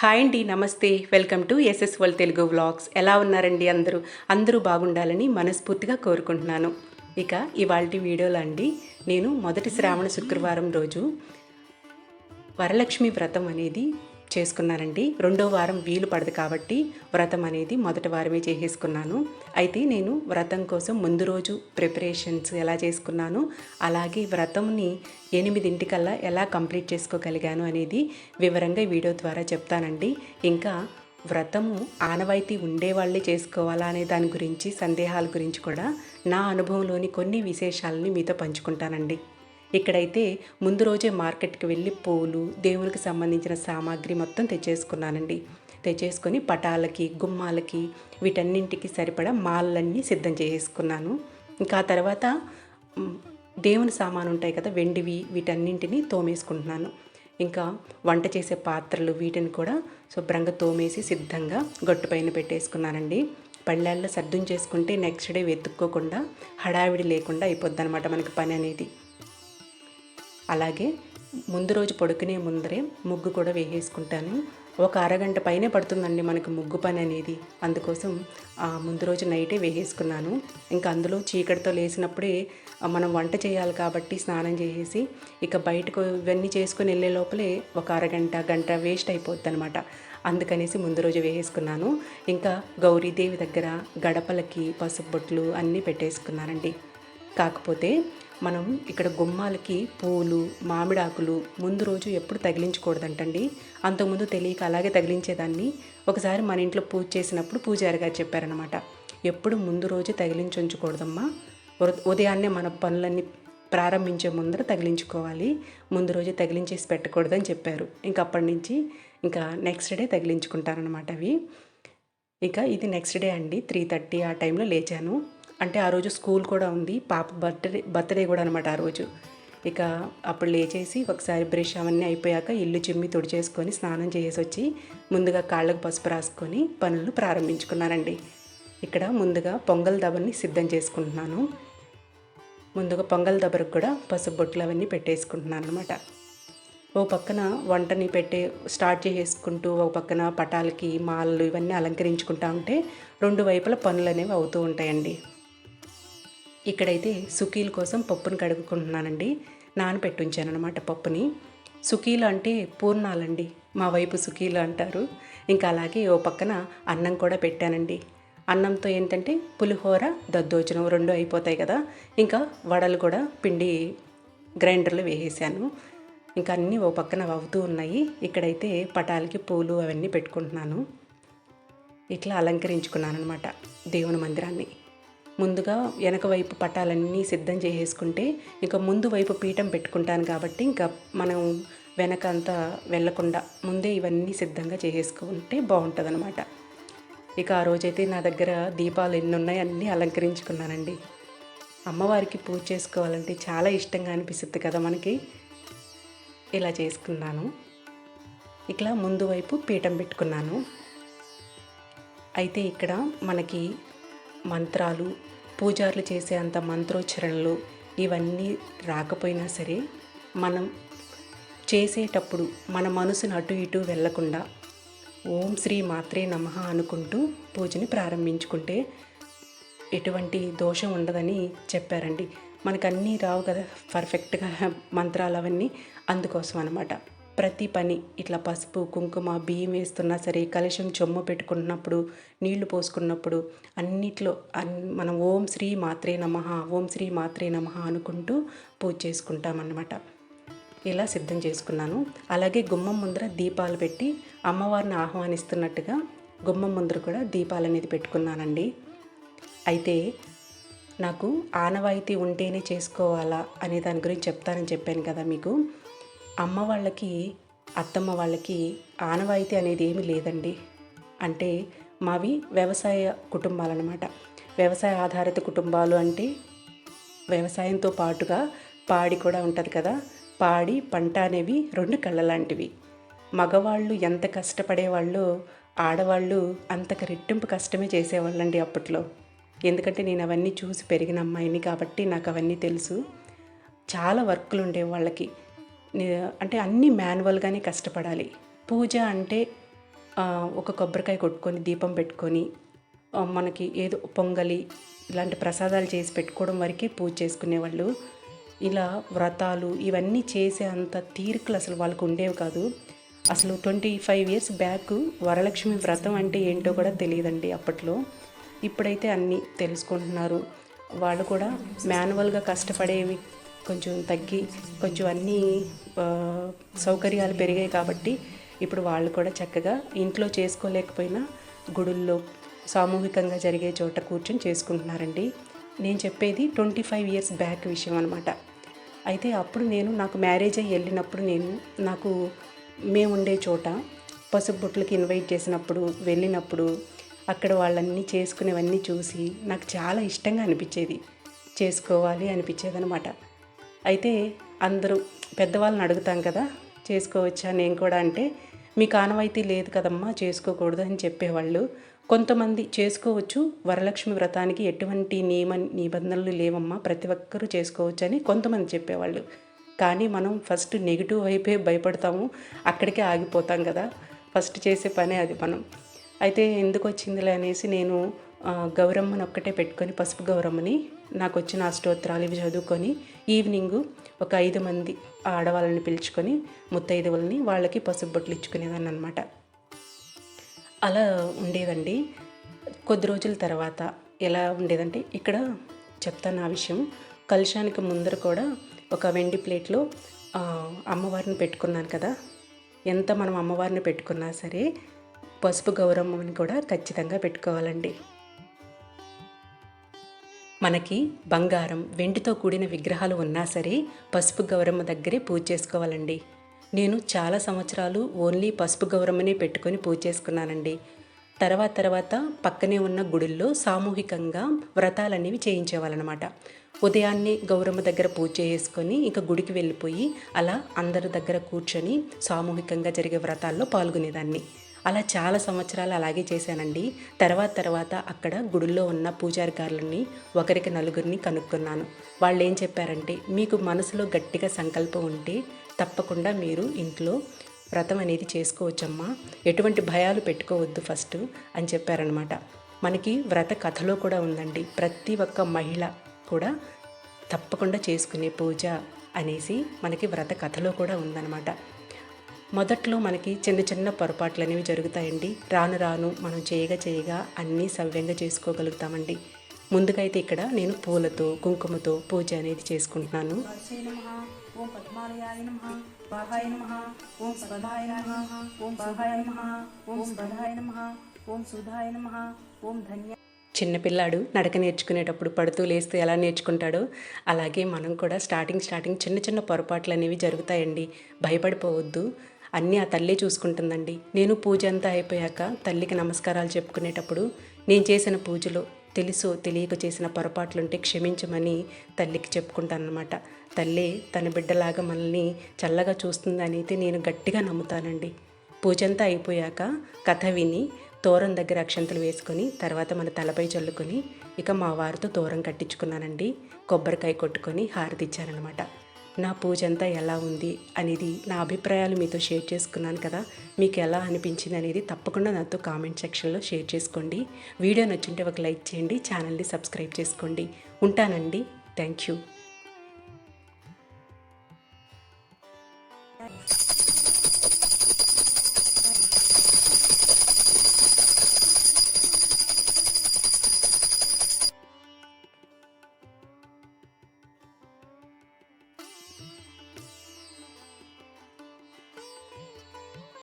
Hi అండి నమస్తే. Welcome to SS వల్ తెలుగు వ్లాగ్స్. ఎలా ఉన్నారండి అందరూ? అందరూ బాగుండాలని మనస్ఫూర్తిగా కోరుకుంటున్నాను. ఇక ఇవాళ వీడియోలో అండి నేను మొదటి శ్రావణ శుక్రవారం రోజు వరలక్ష్మి వ్రతం అనేది చేసుకున్నానండి రెండో వారం వీలు పడదు కాబట్టి వ్రతం అనేది మొదటి వారమే చేసేసుకున్నాను. అయితే నేను వ్రతం కోసం ముందు రోజు ప్రిపరేషన్స్ ఎలా చేసుకున్నాను అలాగే వ్రతంని ఎనిమిదింటికల్లా ఎలా కంప్లీట్ చేసుకోగలిగాను అనేది వివరంగా వీడియో ద్వారా చెప్తానండి. ఇంకా వ్రతము ఆనవాయితీ ఉండేవాళ్ళే చేసుకోవాలా అనే దాని గురించి సందేహాల గురించి కూడా నా అనుభవంలోని కొన్ని విశేషాలని మీతో పంచుకుంటానండి. ఇక్కడైతే ముందు రోజే మార్కెట్కి వెళ్ళి పూలు దేవునికి సంబంధించిన సామాగ్రి మొత్తం తెచ్చేసుకున్నానండి. తెచ్చేసుకొని పటాలకి గుమ్మాలకి వీటన్నింటికి సరిపడా మాలన్నీ సిద్ధం చేసేసుకున్నాను. ఇంకా ఆ తర్వాత దేవుని సామాను ఉంటాయి కదా వెండివి వీటన్నింటిని తోమేసుకుంటున్నాను. ఇంకా వంట చేసే పాత్రలు వీటిని కూడా శుభ్రంగా తోమేసి సిద్ధంగా గట్టుపైన పెట్టేసుకున్నానండి. పళ్ళాల్లో సర్దుం చేసుకుంటే నెక్స్ట్ డే వెతుక్కోకుండా హడావిడి లేకుండా అయిపోద్ది అనమాట మనకి పని అనేది. అలాగే ముందు రోజు పడుకునే ముందరే ముగ్గు కూడా వేసేసుకుంటాను. ఒక అరగంట పైనే పడుతుందండి మనకు ముగ్గు పని అనేది. అందుకోసం ముందు రోజు నైటే వేసేసుకున్నాను. ఇంకా అందులో చీకటితో లేసినప్పుడే మనం వంట చేయాలి కాబట్టి స్నానం చేసేసి ఇక బయటకు ఇవన్నీ చేసుకుని వెళ్ళే లోపలే ఒక అరగంట గంట వేస్ట్ అయిపోద్ది అనమాట అందుకనేసి ముందు రోజు వేసేసుకున్నాను. ఇంకా గౌరీదేవి దగ్గర గడపలకి పసుపు బొట్లు అన్నీ పెట్టేసుకున్నానండి. కాకపోతే మనం ఇక్కడ గుమ్మాలకి పూలు మామిడాకులు ముందు రోజు ఎప్పుడు తగిలించకూడదంటండి. అంతకుముందు తెలియక అలాగే తగిలించేదాన్ని. ఒకసారి మన ఇంట్లో పూజ చేసినప్పుడు పూజారి గారు చెప్పారనమాట ఎప్పుడు ముందు రోజు తగిలించి ఉంచకూడదమ్మా. ఉదయాన్నే మన పనులన్నీ ప్రారంభించే ముందర తగిలించుకోవాలి. ముందు రోజు తగిలించేసి పెట్టకూడదని చెప్పారు. ఇంకా అప్పటి నుంచి ఇంకా నెక్స్ట్ డే తగిలించుకుంటారనమాట అవి. ఇక ఇది నెక్స్ట్ డే అండి. త్రీ థర్టీ ఆ టైంలో లేచాను. అంటే ఆ రోజు స్కూల్ కూడా ఉంది. పాప బర్త్డే బర్త్డే కూడా అనమాట ఆ రోజు. ఇక అప్పుడు లేచేసి ఒకసారి బ్రష్ అవన్నీ అయిపోయాక ఇల్లు చిమ్మి తుడిచేసుకొని స్నానం చేసి వచ్చి ముందుగా కాళ్ళకు పసుపు రాసుకొని పనులు ప్రారంభించుకున్నానండి. ఇక్కడ ముందుగా పొంగల్ దబని సిద్ధం చేసుకుంటున్నాను. ముందుగా పొంగల్ దబరకు కూడా పసుపు బొట్లు అవన్నీ పెట్టేసుకుంటున్నాను అనమాట ఓ పక్కన వంటని పెట్టే స్టార్ట్ చేసుకుంటూ ఒక పక్కన పటాలకి మాలలు ఇవన్నీ అలంకరించుకుంటా ఉంటే రెండు వైపుల పనులు అనేవి అవుతూ ఉంటాయండి. ఇక్కడైతే సుకీల కోసం పప్పుని కడుక్కుంటున్నానండి నానబెట్టి ఉంచాను అనమాట పప్పుని. సుకీలు అంటే పూర్ణాలండి. మా వైపు సుకీలు అంటారు. ఇంకా అలాగే ఓ పక్కన అన్నం కూడా పెట్టానండి. అన్నంతో ఏంటంటే పులిహోర దద్దోజనం రెండు అయిపోతాయి కదా. ఇంకా వడలు కూడా పిండి గ్రైండర్లో వేసేసాను. ఇంకా అన్నీ ఓ పక్కన అవుతూ ఉన్నాయి. ఇక్కడైతే పటాలకి పూలు అవన్నీ పెట్టుకుంటున్నాను. ఇట్లా అలంకరించుకున్నాను అనమాట దేవుని మందిరాన్ని. ముందుగా వెనక వైపు పటాలన్నీ సిద్ధం చేసేసుకుంటే ఇంకా ముందు వైపు పీఠం పెట్టుకుంటాను కాబట్టి ఇంకా మనం వెనక అంతా వెళ్ళకుండా ముందే ఇవన్నీ సిద్ధంగా చేసేసుకుంటే బాగుంటుంది అనమాట ఇక ఆ రోజైతే నా దగ్గర దీపాలు ఎన్ని ఉన్నాయి అన్నీ అలంకరించుకున్నానండి. అమ్మవారికి పూజ చేసుకోవాలంటే చాలా ఇష్టంగా అనిపిస్తుంది కదా మనకి. ఇలా చేసుకున్నాను. ఇట్లా ముందు వైపు పీఠం పెట్టుకున్నాను. అయితే ఇక్కడ మనకి మంత్రాలు పూజారులు చేసే అంత మంత్రోచ్చరణలు ఇవన్నీ రాకపోయినా సరే మనం చేసేటప్పుడు మన మనసును అటు ఇటు వెళ్ళకుండా ఓం శ్రీ మాత్రే నమః అనుకుంటూ పూజని ప్రారంభించుకుంటే ఎటువంటి దోషం ఉండదని చెప్పారండి. మనకు అన్నీ రావు కదా పర్ఫెక్ట్గా మంత్రాలు అవన్నీ అందుకోసం అనమాట ప్రతి పని ఇట్లా పసుపు కుంకుమ బియ్యం వేస్తున్నా సరే కలశం చొమ్ము పెట్టుకున్నప్పుడు నీళ్ళు పోసుకున్నప్పుడు అన్నిట్లో అన్ మనం ఓం శ్రీ మాత్రే నమ ఓం శ్రీ మాత్రే నమ అనుకుంటూ పూజ చేసుకుంటామన్నమాట. ఇలా సిద్ధం చేసుకున్నాను. అలాగే గుమ్మం ముందర దీపాలు పెట్టి అమ్మవారిని ఆహ్వానిస్తున్నట్టుగా గుమ్మం ముందర కూడా దీపాలు అనేది పెట్టుకున్నానండి. అయితే నాకు ఆనవాయితీ ఉంటేనే చేసుకోవాలా అనే దాని గురించి చెప్తానని చెప్పాను కదా మీకు. అమ్మ వాళ్ళకి అత్తమ్మ వాళ్ళకి ఆనవాయితీ అనేది ఏమీ లేదండి. అంటే మావి వ్యవసాయ కుటుంబాలు అనమాట వ్యవసాయ ఆధారిత కుటుంబాలు అంటే వ్యవసాయంతో పాటుగా పాడి కూడా ఉంటుంది కదా. పాడి పంట అనేవి రెండు కళ్ళ లాంటివి మగవాళ్ళు ఎంత కష్టపడేవాళ్ళు ఆడవాళ్ళు అంతకు రెట్టింపు కష్టమే చేసేవాళ్ళండి అప్పట్లో. ఎందుకంటే నేను అవన్నీ చూసి పెరిగిన అమ్మాయిని కాబట్టి నాకు అవన్నీ తెలుసు. చాలా వర్కులు ఉండేవి వాళ్ళకి. అంటే అన్నీ మాన్యువల్గానే కష్టపడాలి. పూజ అంటే ఒక కొబ్బరికాయ కొట్టుకొని దీపం పెట్టుకొని మనకి ఏదో పొంగలి ఇలాంటి ప్రసాదాలు చేసి పెట్టుకోవడం వరకే పూజ చేసుకునేవాళ్ళు. ఇలా వ్రతాలు ఇవన్నీ చేసే అంత తీరికలు అసలు వాళ్ళకు ఉండేవి కాదు. అసలు twenty five years back Varalakshmi Vratham అంటే ఏంటో కూడా తెలియదండి అప్పట్లో. ఇప్పుడైతే అన్నీ తెలుసుకుంటున్నారు. వాళ్ళు కూడా మాన్యువల్గా కష్టపడేవి కొంచెం తగ్గి కొంచెం అన్నీ సౌకర్యాలు పెరిగాయి కాబట్టి ఇప్పుడు వాళ్ళు కూడా చక్కగా ఇంట్లో చేసుకోలేకపోయినా గుడుల్లో సామూహికంగా జరిగే చోట కూర్చొని చేసుకుంటున్నారండి. నేను చెప్పేది ట్వంటీ ఫైవ్ ఇయర్స్ బ్యాక్ విషయం అనమాట అయితే అప్పుడు నేను నాకు మ్యారేజ్ అయ్యి వెళ్ళినప్పుడు నేను నాకు మేము ఉండే చోట పసుపు బొట్లకి ఇన్వైట్ చేసినప్పుడు వెళ్ళినప్పుడు అక్కడ వాళ్ళన్నీ చేసుకునేవన్నీ చూసి నాకు చాలా ఇష్టంగా అనిపించేది. చేసుకోవాలి అనిపించేది అనమాట అయితే అందరూ పెద్దవాళ్ళని అడుగుతాం కదా చేసుకోవచ్చా? నేను కూడా అంటే మీకు ఆనవాయితీ లేదు కదమ్మా చేసుకోకూడదు అని చెప్పేవాళ్ళు. కొంతమంది చేసుకోవచ్చు వరలక్ష్మి వ్రతానికి ఎటువంటి నియమ నిబంధనలు లేవమ్మా ప్రతి ఒక్కరూ చేసుకోవచ్చు అని కొంతమంది చెప్పేవాళ్ళు. కానీ మనం ఫస్ట్ నెగిటివ్ వైపే భయపడతాము అక్కడికే ఆగిపోతాం కదా. ఫస్ట్ చేసే పనే అది మనం. అయితే ఎందుకు వచ్చిందిలే అనేసి నేను గౌరమ్మని ఒక్కటే పెట్టుకొని పసుపు గౌరమ్మని నాకు వచ్చిన అష్టోత్తరాలు ఇవి చదువుకొని ఈవినింగ్ ఒక ఐదు మంది ఆడవాళ్ళని పిలుచుకొని ముత్తైదువులని వాళ్ళకి పసుపు బొట్లు ఇచ్చుకునేదాన్ని అనమాట అలా ఉండేదండి. కొద్ది రోజుల తర్వాత ఎలా ఉండేదంటే ఇక్కడ చెప్తాను ఆ విషయం. కలుషానికి ముందర కూడా ఒక వెండి ప్లేట్లో అమ్మవారిని పెట్టుకున్నాను కదా. ఎంత మనం అమ్మవారిని పెట్టుకున్నా సరే పసుపు గౌరమ్మని కూడా ఖచ్చితంగా పెట్టుకోవాలండి. మనకి బంగారం వెండితో కూడిన విగ్రహాలు ఉన్నా సరే పసుపు గౌరమ్మ దగ్గరే పూజ చేసుకోవాలండి. నేను చాలా సంవత్సరాలు ఓన్లీ పసుపు గౌరమ్మనే పెట్టుకొని పూజ చేసుకున్నానండి. తర్వాత తర్వాత పక్కనే ఉన్న గుడుల్లో సామూహికంగా వ్రతాలు అనేవి చేయించేవాళ్ళనమాట. ఉదయాన్నే గౌరమ్మ దగ్గర పూజ చేసుకొని ఇంకా గుడికి వెళ్ళిపోయి అలా అందరి దగ్గర కూర్చొని సామూహికంగా జరిగే వ్రతాల్లో పాల్గొనేదాన్ని. అలా చాలా సంవత్సరాలు అలాగే చేశానండి. తర్వాత తర్వాత అక్కడ గుడుల్లో ఉన్న పూజారి గారులని ఒకరికి నలుగురిని కనుక్కున్నాను. వాళ్ళు ఏం చెప్పారంటే మీకు మనసులో గట్టిగా సంకల్పం ఉంటే తప్పకుండా మీరు ఇంట్లో వ్రతం అనేది చేసుకోవచ్చమ్మా. ఎటువంటి భయాలు పెట్టుకోవద్దు ఫస్ట్ అని చెప్పారనమాట మనకి వ్రత కథలో కూడా ఉందండి. ప్రతి ఒక్క మహిళ కూడా తప్పకుండా చేసుకునే పూజ అనేసి మనకి వ్రత కథలో కూడా ఉందన్నమాట. మొదట్లో మనకి చిన్న చిన్న పొరపాట్లు అనేవి జరుగుతాయండి. రాను రాను మనం చేయగా చేయగా అన్నీ సవ్యంగా చేసుకోగలుగుతామండి. ముందుకైతే ఇక్కడ నేను పూలతో కుంకుమతో పూజ అనేది చేసుకుంటున్నాను. ఓం పద్మాలయాయ నమ నమ ఓం స్వధాయ నమ ఓం నమ ఓం స్వధాయ నమ ఓం సుధాయ నమ ఓం ధన్య చిన్నపిల్లాడు నడక నేర్చుకునేటప్పుడు పడుతూ లేస్తూ ఎలా నేర్చుకుంటాడో అలాగే మనం కూడా స్టార్టింగ్ స్టార్టింగ్ చిన్న చిన్న పొరపాట్లు అనేవి జరుగుతాయండి. భయపడిపోవద్దు. అన్నీ ఆ తల్లే చూసుకుంటుందండి. నేను పూజ అంతా అయిపోయాక తల్లికి నమస్కారాలు చెప్పుకునేటప్పుడు నేను చేసిన పూజలో తెలుసో తెలియక చేసిన పొరపాట్లుంటే క్షమించమని తల్లికి చెప్పుకుంటానమాట తల్లి తన బిడ్డలాగా మనల్ని చల్లగా చూస్తుందని అయితే నేను గట్టిగా నమ్ముతానండి. పూజంతా అయిపోయాక కథ విని తోరం దగ్గర అక్షంతలు వేసుకొని తర్వాత మన తలపై చల్లుకొని ఇక మా వారితో తోరం కట్టించుకున్నానండి. కొబ్బరికాయ కొట్టుకొని హారతి ఇచ్చారనమాట నా పూజ అంతా ఎలా ఉంది అనేది నా అభిప్రాయాలు మీతో షేర్ చేసుకున్నాను కదా. మీకు ఎలా అనిపించింది అనేది తప్పకుండా నాతో కామెంట్ సెక్షన్లో షేర్ చేసుకోండి. వీడియో నచ్చుంటే ఒక లైక్ చేయండి ఛానల్ని సబ్స్క్రైబ్ చేసుకోండి. ఉంటానండి. Thank you.